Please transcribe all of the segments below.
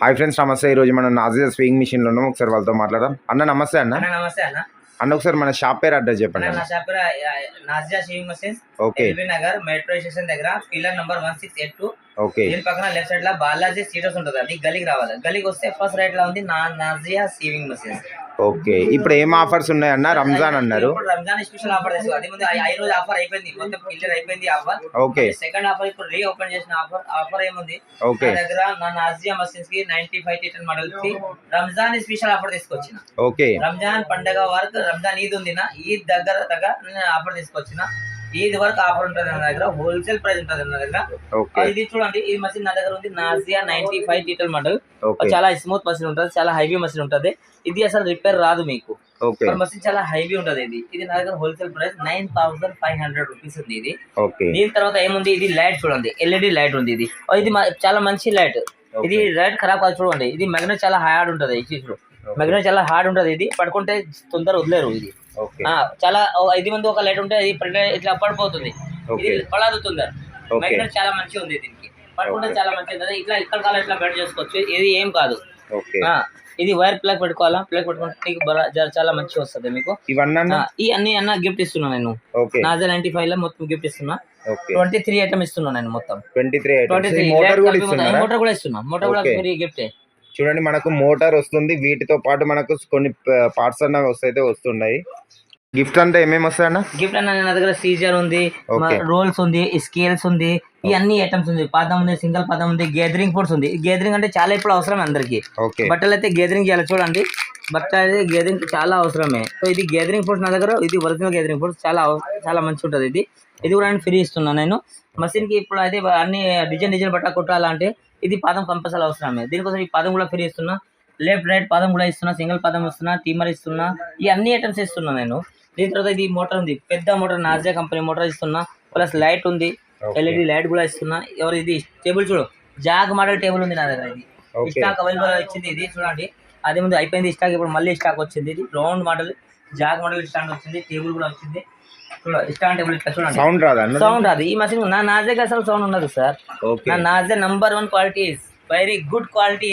Hi friends నమస్తే. ఈరోజు మనం నాజియా స్వింగ్ మిషన్లో ఉన్నాం. ఒకసారి వాళ్ళతో మాట్లాడదాం. అన్న నమస్తే అన్న. నమస్తే అన్న. అన్న ఒకసారి మన షాప్ పేరు అడ్రస్ చెప్పండి నా షాప్ పేరు, Nazia shaving machines okay. LB Nagar metro station దగ్గర pillar number one six eight two. Okay. దీని పక్కన లెఫ్ట్ సైడ్లో బాలాజీ సీటర్స్ ఉంటుంది అది గలీకి రావాలి. గలీకి వస్తే ఫస్ట్ రైట్లో ఉంది నా నాజియా షేవింగ్ మషిన్స్. ఓకే. ఇప్పుడు ఏం ఆఫర్స్ ఉన్నాయన్న రంజాన్ అన్నారు. రంజాన్ స్పెషల్ ఆఫర్ తీసుకో అది ముందు రోజు ఆఫర్ అయిపోయింది. మొత్తం క్లియర్ అయిపోయింది ఆఫర్. ఓకే. సెకండ్ ఆఫర్ ఇప్పుడు రీ ఓపెన్ చేసిన ఆఫర్. ఆఫర్ ఏముంది? ఓకే. దగ్గర నా నాజియా మషిన్స్కి నైన్టీ ఫైవ్ టీటన్ మోడల్కి రంజాన్ స్పెషల్ ఆఫర్ తీసుకొచ్చిన. ఓకే. రంజాన్ పండగ వరకు రంజాన్ ఈద్ ఉంది నా. ఈద్ దగ్గర దగ్గర ఆఫర్ తీసుకొచ్చిన. ఈద్ వరకు ఆఫర్ ఉంటుంది నా దగ్గర? హోల్సేల్ ప్రైస్ ఉంటుంది నా దగ్గర. ఇది చూడండి. ఈ మషిన్ నా దగ్గర ఉంది. Nazia ninety five detail model చాలా స్మూత్ మషిన్ ఉంటుంది. చాలా హైవీ మషిన్ ఉంటుంది. ఇది అసలు రిపేర్ రాదు మీకు. మషిన్ చాలా హైవీ ఉంటుంది ఇది. ఇది నా దగ్గర wholesale price nine thousand five hundred rupees ఉంది ఇది. దీని తర్వాత ఏముంది? ఇది లైట్ చూడండి. ఎల్ఈడి లైట్ ఉంది ఇది. ఇది చాలా మంచి లైట్ ఇది లైట్ ఖరాబ్ కాదు చూడండి. ఇది మెగ్నెట్ చాలా హార్డ్ ఉంటుంది. ఈ చీజ్ మెగ్నెట్ చాలా హార్డ్ ఉంటుంది ఇది. పడుకుంటే తొందర వదిలేరు ఇది. చాలా ఐదు మంది ఒక లైట్ ఉంటే పడితే ఇట్లా పడిపోతుంది. ఇది పడదు తొందర. చాలా మంచిగా ఉంది దీనికి. పడుకుంటే. చాలా మంచిగా ఉంటుంది ఇట్లా ఇక్కడ కాలం ఇట్లా బెండ్ చేసుకోవచ్చు. ఇది ఏం కాదు. ఇది వైర్ ప్లగ్ పెట్టుకోవాలా? ప్లగ్ పెట్టుకుంటే చాలా మంచిగా వస్తుంది మీకు. ఇవన్నీ అన్న? ఈ అన్ని అన్న గిఫ్ట్ ఇస్తున్నా నేను. నాజర్ నైన్టీ ఫైవ్లో మొత్తం గిఫ్ట్ ఇస్తున్నా. ట్వంటీ త్రీ ఐటమ్ ఇస్తున్నా నేను మొత్తం. ట్వంటీ త్రీ మోటార్ కూడా ఇస్తున్నా. మోటార్ కూడా గిఫ్ట్ చూడండి మనకు మోటార్ వస్తుంది. వీటితో పాటు మనకు కొన్ని పార్ట్స్ అన్న వస్తాయితే వస్తున్నాయి. గిఫ్ట్ అంతా ఏమేమి వస్తాయన్న గిఫ్ట్ అన్న నా దగ్గర సీజర్ ఉంది. రోల్స్ ఉంది స్కేల్స్ ఉంది ఈ అన్ని ఐటమ్స్ ఉంది. పాదం ఉంది సింగిల్ పాదం ఉంది గేదరింగ్ ఫుడ్స్ ఉంది. గేదరింగ్ అంటే చాలా ఇప్పుడు అవసరం అందరికి. ఓకే. బట్టలు అయితే గేదరింగ్ చేయాలి చూడండి. బట్ట అయితే గేదరింగ్ చాలా అవసరమే. సో ఇది గేదరింగ్ ఫుడ్స్ నా దగ్గర ఇది ఒరిజినల్ గేదరింగ్ ఫుడ్స్ చాలా చాలా మంచిగా ఉంటుంది ఇది. ఇది కూడా నేను ఫ్రీ ఇస్తున్నాను నేను. మషిన్కి ఇప్పుడు అయితే అన్ని డిజైన్ డిజైన్ బట్ట కుట్టాలంటే ఇది పాదం కంపల్సరీ అవసరమే. దీనికోసం ఈ పాదం కూడా ఫ్రీ ఇస్తున్నా లెఫ్ట్ రైట్ పాదం కూడా ఇస్తున్నా. సింగిల్ పాదం ఇస్తున్నా టీమర్ ఇస్తున్నా. ఈ అన్ని ఐటమ్స్ ఇస్తున్నా నేను. దీని తర్వాత ఇది మోటార్ ఉంది. పెద్ద మోటార్ నాజియా కంపెనీ మోటార్ ఇస్తున్నా. ప్లస్ లైట్ ఉంది. ఎల్ఈడి లైట్ కూడా ఇస్తున్నా. ఎవరు ఇది? టేబుల్ చూడు. జాగ్ మోడల్ టేబుల్ ఉంది నా దగ్గర ఇది. స్టాక్ అవైలబుల్ వచ్చింది ఇది. చూడండి. అదే ముందు అయిపోయింది స్టాక్ ఇప్పుడు మళ్ళీ స్టాక్ వచ్చింది. ఇది round model zag model stand వచ్చింది. టేబుల్ కూడా వచ్చింది. సౌండ్ రాదా అన్న సౌండ్ రాదు. ఈ మషిన్ నా నాజే అసలు సౌండ్ ఉండదు సార్. ఓకే నా నాజే number one quality very good quality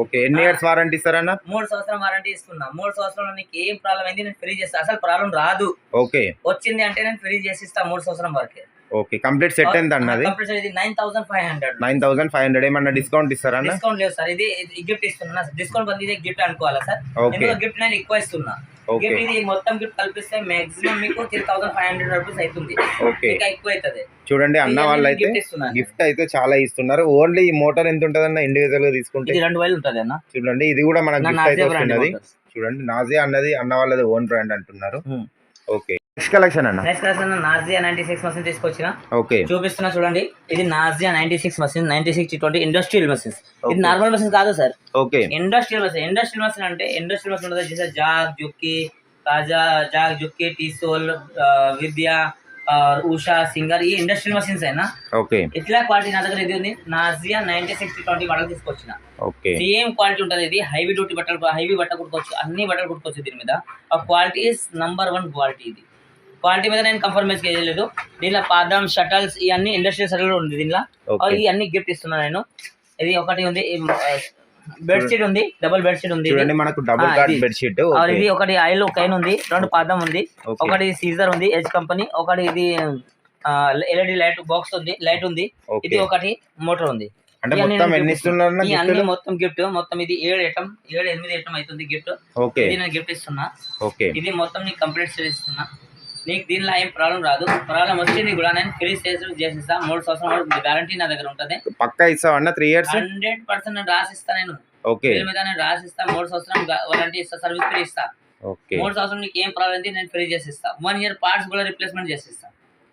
okay ఎన్ని ఇయర్స్ వారంటీ ఇస్తారన్న మూడు సంవత్సరం వారంటీ ఇస్తున్నా మూడు సంవత్సరంలో నీకు ఏం ప్రాబ్లం అయింది నేను ఫ్రీ చేస్తా. అసలు ప్రాబ్లం రాదు. ఓకే వచ్చింది అంటే నేను ఫ్రీ చేసి ఇస్తా మూడు సంవత్సరం వరకే. ఓకే కంప్లీట్ సెట్ ఎంత అన్నది కంపల్సరీ ఇది nine thousand five hundred nine thousand five hundred ఏమన్నా డిస్కౌంట్ ఇస్తారా అన్న? డిస్కౌంట్ లేదు సార్. ఇది గిఫ్ట్ ఇస్తున్నా. డిస్కౌంట్ బంది ఇదే గిఫ్ట్ అనుకోవాలా సార్? గిఫ్ట్ నేను ఎక్కువ ఇస్తున్నా. ఇది మొత్తం గిఫ్ట్ కల్పిస్తే మాక్సిమం మీకు three thousand five hundred rupees అవుతుంది ఓకే. ఇంకా ఎక్కువ అవుతుంది చూడండి అన్న వాళ్ళు అయితే. గిఫ్ట్ అయితే చాలా ఇస్తున్నారు. ఓన్లీ ఈ మోటార్ ఎంత ఉంటుంది అన్న ఇండివిజువల్గా తీసుకుంటే? ఇది రెండు వేలు ఉంటుంది అన్న. చూడండి ఇది కూడా మనకు గిఫ్ట్ అయితే వస్తున్నది. చూడండి నాజియా అన్నది అన్న వాళ్ళది ఓన్ బ్రాండ్ అంటున్నారు. ఓకే. నెక్స్ట్ కలెక్షన్ అన్న. Next class Nazia ninety six machine తీసుకొచ్చిన. ఓకే. చూపిస్తున్నా చూడండి. ఇది Nazia ninety six machine ninety six twenty industrial machines ఇది. నార్మల్ మసీన్ కాదు sir. Okay. Industrial machine industrial machine అంటే ఇండస్ట్రియల్ మసీన్ ఉంటుంది చేసే జాగ్ జుక్కి కాజా జాగ్ జుక్కి టీసోల్ విద్య ఉషా సింగర్ ఈ ఇండస్ట్రియల్ మసీన్స్ అయినా ఓకే. ఇట్లా క్వాలిటీ నా దగ్గర ఇది ఉంది? Nazia ninety six twenty model తీసుకొచ్చిన. ఓకే. సేమ్ క్వాలిటీ ఉంటుంది ఇది హైవీ డ్యూటీ బట్టలు హైవీ బట్ట కుట్టుకోవచ్చు అన్ని బట్టలు కుట్టుకోవచ్చు దీని మీద. ఆ quality is number one quality ఇది. క్వాలిటీ మీద నేను కంఫర్మేస్ చేయలేదు దీనిలో పాదం షటల్స్ ఇవన్నీ ఇండస్ట్రియల్ షటల్ ఉంది దీనిలో. అన్ని గిఫ్ట్ ఇస్తున్నాను నేను. ఇది ఒకటి ఉంది బెడ్షీట్ ఉంది డబుల్ బెడ్షీట్ ఉంది ఇది. చూడండి మనకు డబుల్ కార్డ్ ఇది. బెడ్షీట్ ఆ, ఇది ఒకటి ఆయిల్ కైన్ ఉంది రెండు పాదం ఉంది. ఒకటి సీజర్ ఉంది ఎజ్ కంపెనీ ఒకటి ఇది ఎల్ఈడి లైట్ బాక్స్ ఉంది లైట్ ఉంది. ఇది ఒకటి మోటార్ ఉంది. అంటే మొత్తం నేను ఎన్ని ఇస్తున్నారు? మొత్తం గిఫ్ట్ మొత్తం ఇది ఏడు ఐటమ్ ఏడు ఎనిమిది ఐటమ్ అవుతుంది గిఫ్ట్ ఓకే ఇది నేను గిఫ్ట్ ఇస్తున్నా. ఓకే ఇది మొత్తం నీకు కంప్లీట్ చేసి ఇస్తున్నా. నీకు దీనిలో ఏం ప్రాబ్లం రాదు. ప్రాబ్లం వచ్చింది కూడా నేను ఫ్రీ సేల్స్ చేసిస్తా. మూడు సంవత్సరం గ్యారంటీ నా దగ్గర ఉంటుంది. పక్కా ఇస్తావా అన్న? త్రీ ఇయర్స్ హండ్రెడ్ పర్సెంట్ నేను రాసిస్తా నేను. ఓకే. దీని మీద నేను రాసిస్తా. మూడు సంవత్సరం వారంటీ ఇస్తా సర్వీస్ ఫ్రీ ఇస్తా. ఓకే. మూడు సంవత్సరం నీకు ఏం ప్రాబ్లం ఉంది నేను ఫ్రీ చేసిస్తా. వన్ ఇయర్ పార్ట్స్ కూడా రిప్లేస్మెంట్ చేసిస్తా.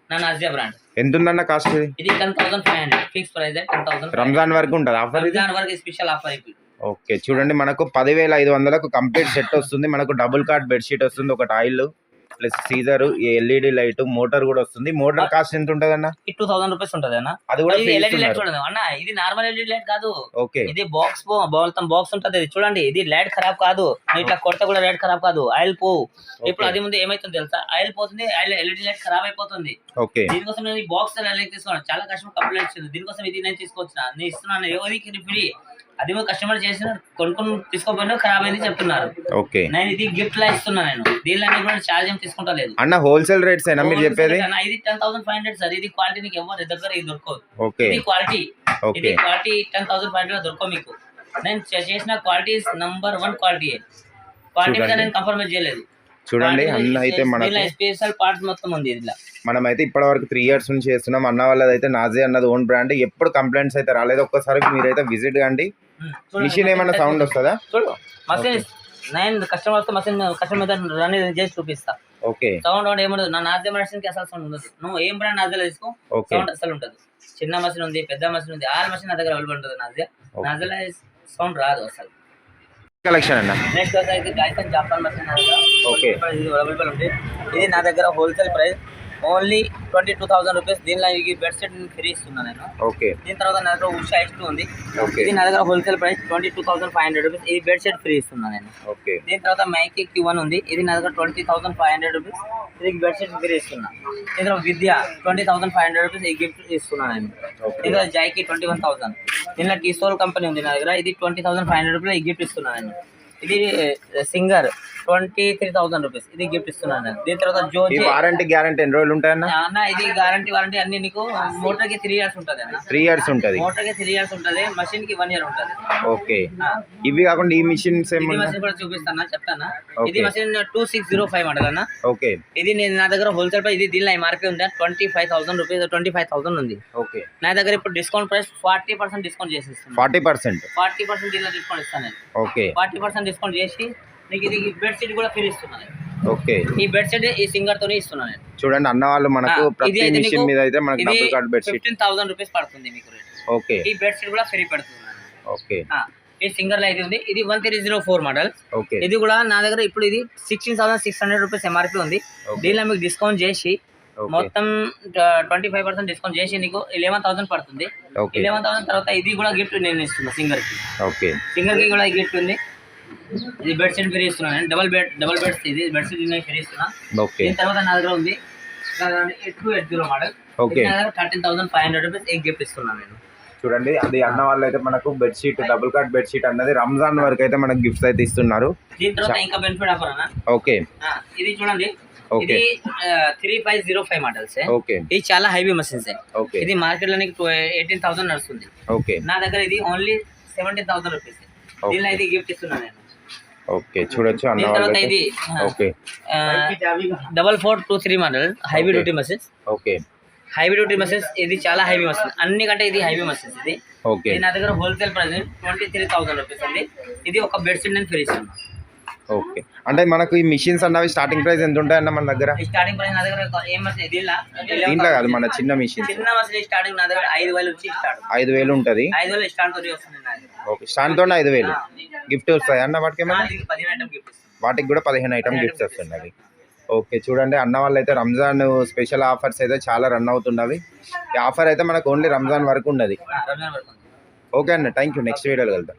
నా నాజియా బ్రాండ్ ఎంత ఉందన్న కాస్ట్ ఇది ten thousand five hundred fix price ten thousand Ramzan వరకు ఉంటుంది? ఆఫర్ ఇది? రంజాన్ వరకు స్పెషల్ ఆఫర్ ఇప్పుడు. ఓకే. చూడండి మనకు పదివేల ఐదు వందలకు కంప్లీట్ సెట్ వస్తుంది. మనకు డబుల్ కార్డ్ బెడ్షీట్ వస్తుంది. ఒకటి oil. Plus scissor LED light motor కూడా వస్తుంది. మోటార్ కాస్ట్ ఎంత ఉంటుంది అన్న టూ థౌసండ్ రూపీస్ ఉంటుంది అన్న. అది కూడా ఎల్ఈడి లైట్. చూడండి అన్న ఇది నార్మల్ ఎల్ఈడి లైట్ కాదు. ఓకే. ఇది బాక్స్ మొత్తం బాక్స్ ఉంటుంది. ఇది చూడండి ఇది లైట్ ఖరాబ్ కాదు. ఇట్లా కొడితే కూడా లైట్ ఖరాబ్ కాదు. ఆయిల్ పోవు. ఇప్పుడు అది ముందు ఏమైతుంది తెలుసా? ఆయిల్ పోతుంది ఆయిల్ ఎల్ఈడి లైట్ ఖరాబ్ అయిపోతుంది. ఓకే. దీనికోసం నేను ఈ బాక్స్ తీసుకున్నాను చాలా కష్టం కంప్లైంట్ ఇచ్చింది దీనికోసం ఇది నేను తీసుకొచ్చిన నేను ఇస్తున్నాను. ఎవరికి? ఫ్రీ అది కూడా కస్టమర్ చేసిన కొనుక్కొని తీసుకోపోయినా ఖరాబ్ అయింది చెప్తున్నారు. ఓకే. నేను ఇది గిఫ్ట్ లా ఇస్తున్నా నేను. దీనిలో కూడా ఛార్జ్ ఏం తీసుకుంటా లేదు అన్న హోల్సేల్ రేట్స్ ఏనా మీరు చెప్పేది? ఇది ten thousand five hundred sir. ఇది క్వాలిటీ నీకు ఎవరి దగ్గర ఇది దొరకదు. ఓకే. ఇది క్వాలిటీ ఓకే. ఇది quality ten thousand five hundred దొరకవు మీకు. నేను చేసిన quality number one quality quality మీద. నేను కాంప్రమైజ్ చేయలేదు. చూడండి అన్న అయితే మనకు స్పెషల్ పార్ట్స్ మొత్తం ఉంది ఇలా మనమైతే ఇప్పటి వరకు త్రీ ఇయర్స్ నుంచి చేస్తున్నాం. అన్న వాళ్ళది అయితే నాజీ అన్నది ఓన్ బ్రాండ్ ఎప్పుడు కంప్లైంట్స్ అయితే రాలేదు. ఒక్కసారి మీరైతే విజిట్ కండి. మిషన్ ఏమైనా సౌండ్ వస్తుందా? చూడు మసీన్ నేను కస్టమర్ వస్తే మసీన్ కస్టమర్ మీద రన్ చేసి చూపిస్తా. ఓకే. సౌండ్ అవుట్ ఏముండదు. నా నాజే మషిన్కి అసలు సౌండ్ ఉండదు. నువ్వు ఏం బ్రాండ్ నాజేలో తీసుకో ఓకే. సౌండ్ అసలు ఉండదు. చిన్న మషిన్ ఉంది పెద్ద మషిన్ ఉంది ఆల్ మషిన్ నా దగ్గర అవైలబుల్ ఉంటుంది నాజే Okay. నాజేలో సౌండ్ రాదు అసలు. కలెక్షన్ అన్న? నెక్స్ట్ వచ్చేసి డైసన్ జాపాన్ మషిన్ నా దగ్గర. Okay. ఇది అవైలబుల్ ఉంది. ఇది నా దగ్గర wholesale price only twenty two thousand rupees దీనిలో ఈ బెడ్ సెట్ ఫ్రీ ఇస్తున్నాను నేను. ఓకే. దీని తర్వాత నా దగ్గర ఉషా ఎక్స్ ఉంది. ఓకే. ఇది నా దగ్గర wholesale price twenty two thousand five hundred rupees ఈ బెడ్ సెట్ ఫ్రీ ఇస్తున్నాను నేను. ఓకే. దీని తర్వాత మైకి క్యూ వన్ ఉంది. ఇది నా దగ్గర twenty thousand five hundred rupees ఇది బెడ్ షీట్ ఫ్రీ ఇస్తున్నా. దీని తర్వాత Vidya twenty thousand five hundred rupees ఈ గిఫ్ట్ ఇస్తున్నాను నేను. దీని తర్వాత జైకి ట్వంటీ వన్ థౌసండ్ దీనిలో టీసోల్ కంపెనీ ఉంది నా దగ్గర. ఇది twenty thousand five hundred rupees ఈ గిఫ్ట్ ఇస్తున్నాను నేను. ఇది Singer twenty three thousand rupees. ఇది గిఫ్ట్ ఇస్తున్నాను నేను. దీని తర్వాత జోజీ వారంటీ గ్యారంటీ ఎన్ని రోజులు ఉంటాయన్న? అన్న ఇది గ్యారంటీ వారంటీ అన్ని నీకు మోటార్కి త్రీ ఇయర్స్ ఉంటుంది అన్న. త్రీ ఇయర్స్ ఉంటుంది. మోటార్కి త్రీ ఇయర్స్ ఉంటుంది మషిన్కి వన్ ఇయర్ ఉంటుంది. ఓకే. ఇవి కాకుండా ఈ మిషన్స్ మషిన్ కూడా చూపిస్తానా చెప్తానా. ఇది machine two six zero five model అన్న. ఓకే. ఇది నేను నా దగ్గర హోల్సేల్ ప్రైస్ ఇది దీనిలో ఎంఆర్పీ ఉంది? Twenty five thousand rupees twenty five thousand ఉంది. ఓకే. నా దగ్గర ఇప్పుడు discount price forty percent discount చేసేస్తాను ఫార్టీ పర్సెంట్ ఫార్టీ పర్సెంట్ దీనిలో డిస్కౌంట్ ఇస్తాను ఓకే. ఫార్టీ పర్సెంట్ డిస్కౌంట్ చేసి నీకు ఇది బెడ్ షీట్ కూడా ఫ్రీ ఇస్తున్నాను. ఓకే. ఈ బెడ్ షీట్ ఈ సింగర్ తోనే ఇస్తున్నాను నేను. చూడండి అన్న వాళ్ళు మనకు ప్రతి మిషన్ మీద అయితే మనకు double cord bedsheet fifteen thousand rupees పడుతుంది మీకు రేట్ ఓకే. ఈ బెడ్ షీట్ కూడా ఫ్రీ పెడుతున్నాను. ఓకే. ఈ సింగర్లో అయితే ఉంది. ఇది one three zero four model okay. ఇది కూడా నా దగ్గర ఇప్పుడు ఇది sixteen thousand six hundred rupees MRP ఉంది. దీనిలో మీకు డిస్కౌంట్ చేసి మొత్తం ట్వంటీ ఫైవ్ పర్సెంట్ డిస్కౌంట్ చేసి నీకు ఇలెవెన్ థౌసండ్ పడుతుంది. ఓకే. ఇలెవెన్ థౌసండ్ తర్వాత ఇది కూడా గిఫ్ట్ నేను ఇస్తున్నా సింగర్కి. ఓకే. సింగర్కి కూడా గిఫ్ట్ ఉంది. ఇది బెడ్ షీట్ ఫ్రీ ఇస్తున్నాను డబల్ బెడ్ డబల్ బెడ్స్ ఇది బెడ్ షీట్ నేను ఫ్రీ ఇస్తున్నా ఓకే దీని తర్వాత నా దగ్గర ఉంది. Two eight zero model Okay. నా దగ్గర thirteen thousand five hundred rupees ఏ గిఫ్ట్ ఇస్తున్నాను నేను. చూడండి అది అన్న వాళ్ళు అయితే మనకు బెడ్షీట్ డబుల్ కార్డ్ బెడ్షీట్ అన్నది రంజాన్ వరకు అయితే మనకు గిఫ్ట్స్ అయితే ఇస్తున్నారు. దీని తర్వాత ఇంకా బెనిఫిట్ ఆఫర్ అన్న. ఓకే ఇది చూడండి. ఇది three five zero five models okay ఇది చాలా హైవీ మషిన్స్ ఓకే ఇది మార్కెట్లో ఎయిటీన్ థౌసండ్ నడుస్తుంది. ఓకే నా దగ్గర ఇది ఓన్లీ సెవెంటీన్ థౌసండ్ రూపీస్ దీనిలో ఇది గిఫ్ట్ ఇస్తున్నాను నేను. ఓకే చూడొచ్చు అన్న తర్వాత ఇది okay. Double four two three model heavy. Duty machines okay. Heavy duty machines ఇది చాలా హైవీ మషిన్ అన్ని కంటే ఇది హైవీ మషిన్స్ ఇది. ఓకే. నా దగ్గర wholesale price twenty three thousand rupees ఉంది ఇది ఒక బెడ్షీట్ నేను ఫ్రీ ఇస్తాను ఓకే. అంటే మనకు ఈ మిషన్స్ అన్నవి స్టార్టింగ్ ప్రైస్ ఎంత ఉంటాయన్న మన దగ్గర? స్టార్టింగ్ ప్రైస్ నా దగ్గర ఏం దీంట్లో కాదు మన చిన్న మిషన్ చిన్న స్టార్టింగ్ నా దగ్గర ఐదు వేలు స్టార్ట్ ఐదు వేలు ఉంటుంది. ఐదు వేలు స్టార్ట్ తోటి వస్తుంది నా దగ్గర. ఓకే స్టాండ్ తోనే ఐదు వేలు. గిఫ్ట్ వస్తాయి అన్న వాటికి పదిహేను ఐటమ్ గిఫ్ట్ వాటికి కూడా పదిహేను ఐటమ్ గిఫ్ట్స్ వస్తున్నాయి ఓకే చూడండి అన్న వాళ్ళు అయితే రంజాన్ స్పెషల్ ఆఫర్స్ అయితే చాలా రన్ అవుతున్నవి. ఈ ఆఫర్ అయితే మనకు ఓన్లీ రంజాన్ వరకు ఉన్నది. ఓకే అన్న థ్యాంక్ యూ నెక్స్ట్ వీడియోలో వెళ్తాం